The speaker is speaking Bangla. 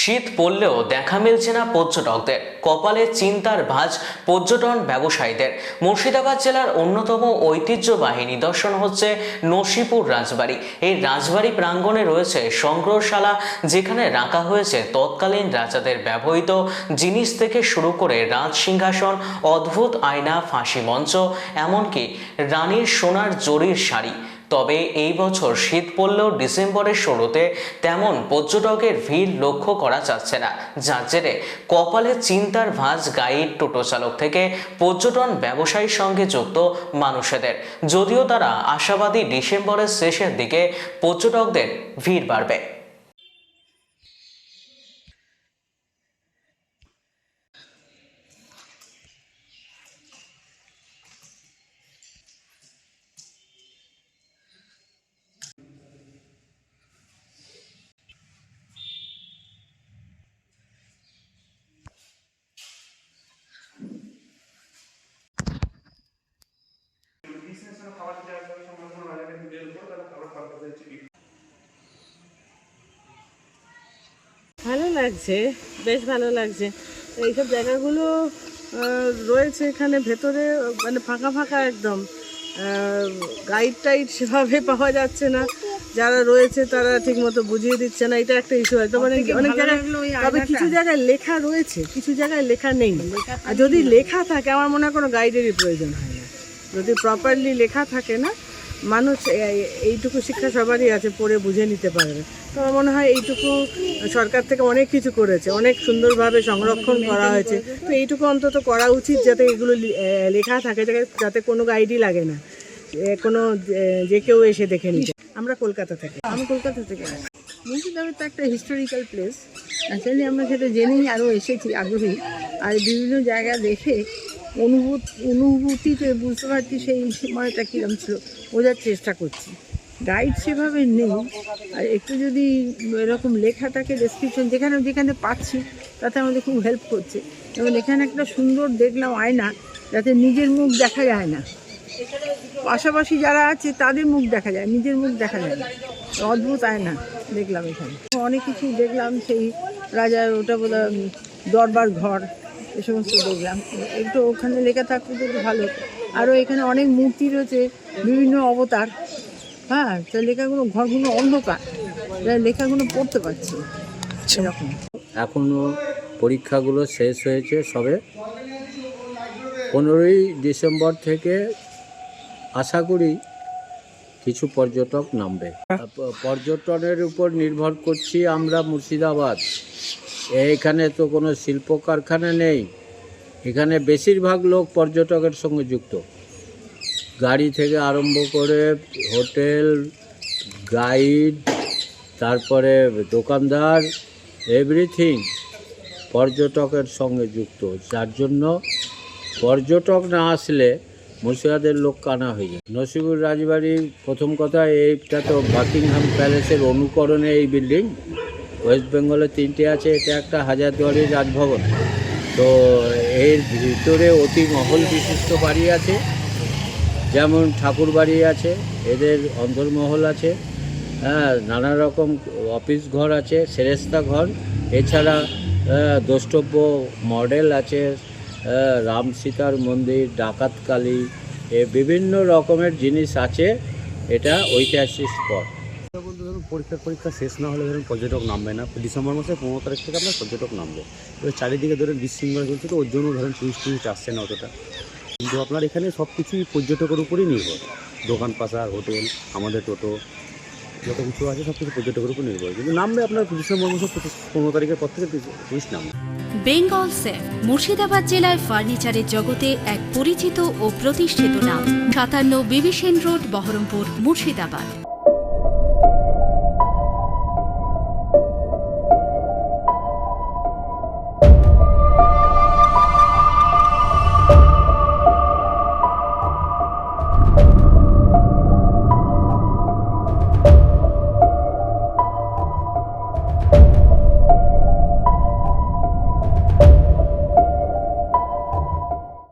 শীত পড়লেও দেখা মিলছে না পর্যটকদের। কপালে চিন্তার ভাঁজ পর্যটন ব্যবসায়ীদের। মুর্শিদাবাদ জেলার অন্যতম ঐতিহ্যবাহী নিদর্শন হচ্ছে নসিপুর রাজবাড়ি। এই রাজবাড়ি প্রাঙ্গণে রয়েছে সংগ্রহশালা, যেখানে রাখা হয়েছে তৎকালীন রাজাদের ব্যবহৃত জিনিস থেকে শুরু করে রাজ সিংহাসন, অদ্ভুত আয়না, ফাঁসি মঞ্চ, এমনকি রানীর সোনার জরির শাড়ি। তবে এই বছর শীত পড়লেও ডিসেম্বরের শুরুতে তেমন পর্যটকের ভিড় লক্ষ্য করা যাচ্ছে না। যার জেরে কপালে চিন্তার ভাঁজ গাইড টোটো চালক থেকে পর্যটন ব্যবসায়ীর সঙ্গে যুক্ত মানুষেদের। যদিও তারা আশাবাদী ডিসেম্বরের শেষের দিকে পর্যটকদের ভিড় বাড়বে ভালো লাগছে বেশ ভালো লাগছে। এইসব জায়গাগুলো রয়েছে এখানে ভেতরে মানে ফাঁকা ফাঁকা একদম। গাইড টাইড সেভাবে পাওয়া যাচ্ছে না। যারা রয়েছে তারা ঠিকমতো বুঝিয়ে দিচ্ছে না। এটা একটা ইস্যু হয়তো মানে অনেক জায়গায় তবে কিছু জায়গায় লেখা রয়েছে কিছু জায়গায় লেখা নেই। আর যদি লেখা থাকে আমার মনে হয় কোনো গাইডেরই প্রয়োজন হয় না। যদি প্রপারলি লেখা থাকে না মানুষ এইটুকু শিক্ষা সবারই আছে, পড়ে বুঝে নিতে পারবে। তো আমার মনে হয় এইটুকু সরকার থেকে অনেক কিছু করেছে, অনেক সুন্দরভাবে সংরক্ষণ করা হয়েছে। তো এইটুকু অন্তত করা উচিত যাতে এগুলো লেখা থাকে, যাতে- কোনো গাইডই লাগে না। কোনো যে- কেউ এসে দেখে নিতে। আমরা কলকাতা থেকে। আমি কলকাতা থেকে মুর্শিদাবাদ তো একটা হিস্টোরিক্যাল প্লেস অ্যাকচুয়ালি আমরা সেটা জেনেই আরও এসেছি, আগ্রহী। আর বিভিন্ন জায়গা দেখে অনুভূত, অনুভূতিতে বুঝতে পারছি সেই সময়টা কীরকম ছিল। বোঝার চেষ্টা করছি। গাইড সেভাবে নেই। আর একটু যদি এরকম লেখা থাকে ডেসক্রিপশন যেখানে যেখানে পাচ্ছি, তাতে আমাদের খুব হেল্প করছে। এবং এখানে একটা সুন্দর দেখলাম আয়না, যাতে নিজের মুখ দেখা যায় না। পাশাপাশি যারা আছে, তাদের মুখ দেখা যায়, নিজের মুখ দেখা যায় না। অদ্ভুত আয়না দেখলাম এখানে। অনেক কিছু দেখলাম, সেই রাজার ওটা বলে দরবার ঘর। এ সমস্ত দেখলাম একটু ওখানে লেখা থাকতো তো একটু ভালো। আরও এখানে অনেক মূর্তি রয়েছে বিভিন্ন অবতার। হ্যাঁ তো লেখাগুলো ঘরগুলো অন্ধকার। তাই লেখাগুলো পড়তে পারছি না। এরকম। এখনও পরীক্ষাগুলো শেষ হয়েছে সবে? পনেরোই ডিসেম্বর থেকে আশা করি কিছু পর্যটক নামবে। প- পর্যটনের উপর নির্ভর করছি আমরা মুর্শিদাবাদ। এইখানে তো কোনো শিল্প কারখানা নেই। এখানে বেশিরভাগ লোক পর্যটকের সঙ্গে যুক্ত। গাড়ি থেকে আরম্ভ করে হোটেল, গাইড, তারপরে দোকানদার, এভরিথিং পর্যটকের সঙ্গে যুক্ত। যার জন্য পর্যটক না আসলে মুর্শিদাবাদের লোক কানা হয়ে যায়। নসিবুর রাজবাড়ির প্রথম কথা, এইটা তো বাকিংহাম প্যালেসের অনুকরণে এই বিল্ডিং। ওয়েস্ট বেঙ্গলে তিনটে আছে, এটা একটা হাজারদুয়ারির রাজভবন। তো এর ভিতরে অতি মহল বিশিষ্ট বাড়ি আছে, যেমন ঠাকুর বাড়ি আছে, এদের অন্তর্মহল আছে হ্যাঁ নানা রকম অফিস ঘর আছে, সেরেস্তা ঘর। এছাড়া দ্রষ্টব্য মডেল আছে রাম সীতার মন্দির, ডাকাতকালী, এ বিভিন্ন রকমের জিনিস আছে, এটা ঐতিহাসিক স্পট। পরীক্ষা পরীক্ষা শেষ না হলে ধরুন পর্যটক নামবে না ডিসেম্বর মাসে পনেরো তারিখ থেকে আপনার পর্যটক নামবে। এবার চারিদিকে ধরুন বিশৃঙ্খলা চলছে, তো ওর জন্য ধরুন টুরিস্ট টুরিস্ট আসছে না অতটা। কিন্তু আপনার এখানে সব কিছুই পর্যটকের উপরেই নির্ভর। দোকান পাশার হোটেল, আমাদের টোটো, যত কিছু আছে সব কিছু পর্যটকের উপর নির্ভর। কিন্তু নামবে আপনার ডিসেম্বর মাসে পনেরো তারিখের পর থেকে টুরিস্ট নামবে। বেঙ্গল সেফ মুর্শিদাবাদ জেলায় ফার্নিচারের জগতে এক পরিচিত ও প্রতিষ্ঠিত নাম। সাতান্ন বিবিসেন রোড, বহরমপুর, মুর্শিদাবাদ।